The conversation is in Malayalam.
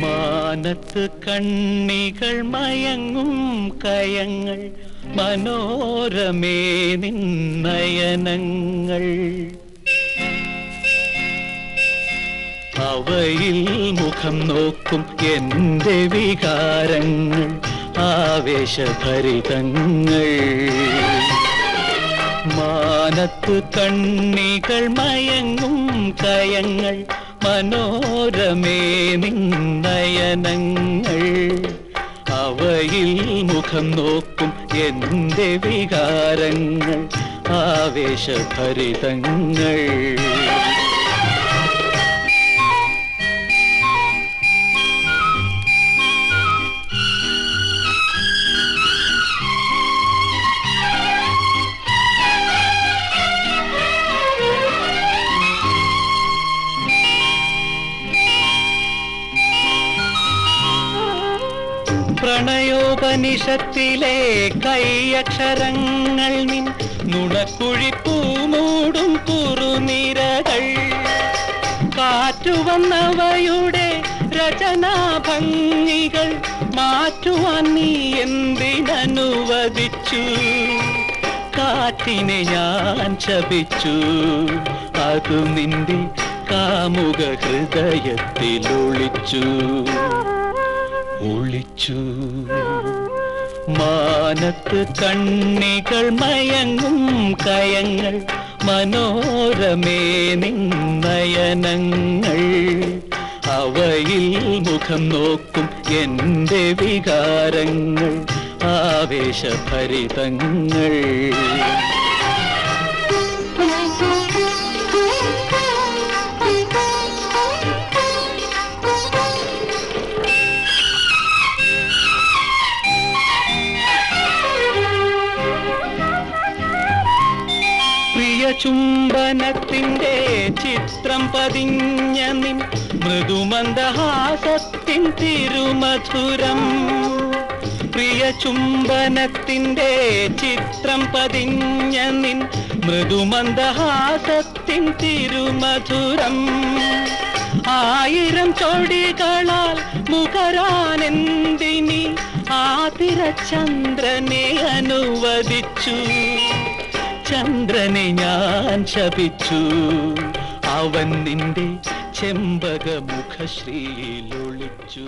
മാനത്ത് കണ്ണികൾ മയങ്ങും കയങ്ങൾ മനോരമേ നിന്നയനങ്ങൾ. അവയിൽ മുഖം നോക്കും എന്റെ വികാരങ്ങൾ ആവേശഭരിതങ്ങൾ. മാനത്ത് കണ്ണികൾ മയങ്ങും കയങ്ങൾ മനോരമേ നിന്നയനങ്ങൾ അവയിൽ മുഖം നോക്കും എന്റെ വികാരങ്ങൾ ആവേശഭരിതങ്ങൾ. പ്രണയോപനിഷത്തിലെ കൈയക്ഷരങ്ങൾ നിൻ നുണക്കുഴിപ്പൂ മൂടും കുറുനിരകൾ. കാറ്റുവന്നവയുടെ രചനാഭംഗികൾ മാറ്റുവാൻ നീ എന്തിനനുവദിച്ചു? കാറ്റിനെ ഞാൻ ശപിച്ചു അത് നിന്റെ കാമുക ഹൃദയത്തിൽ ഒളിച്ചു. മാനത്ത് കണ്ണികൾ മയങ്ങും കയങ്ങൾ മനോരമേ നിന്നയനങ്ങൾ. അവയിൽ മുഖം നോക്കും എന്റെ വികാരങ്ങൾ ആവേശഭരിതങ്ങൾ. പ്രിയ ചുംബനത്തിന്റെ ചിത്രം പതിഞ്ഞ നിൻ മൃദുമന്ദഹാസത്തിൻ തിരുമധുരം. പ്രിയ ചുംബനത്തിന്റെ ചിത്രം പതിഞ്ഞ നിൻ മൃദുമന്ദഹാസത്തിൻ തിരുമധുരം. ആയിരം ചോടികളാൽ മുഖരാനെന്തിനി ആതിരചന്ദ്രനെ അനുവദിച്ചു. ചന്ദ്രനെ ഞാൻ ശപിച്ചു. അവൻ നിന്റെ ചെമ്പക മുഖശ്രീയിൽ ഒളിച്ചു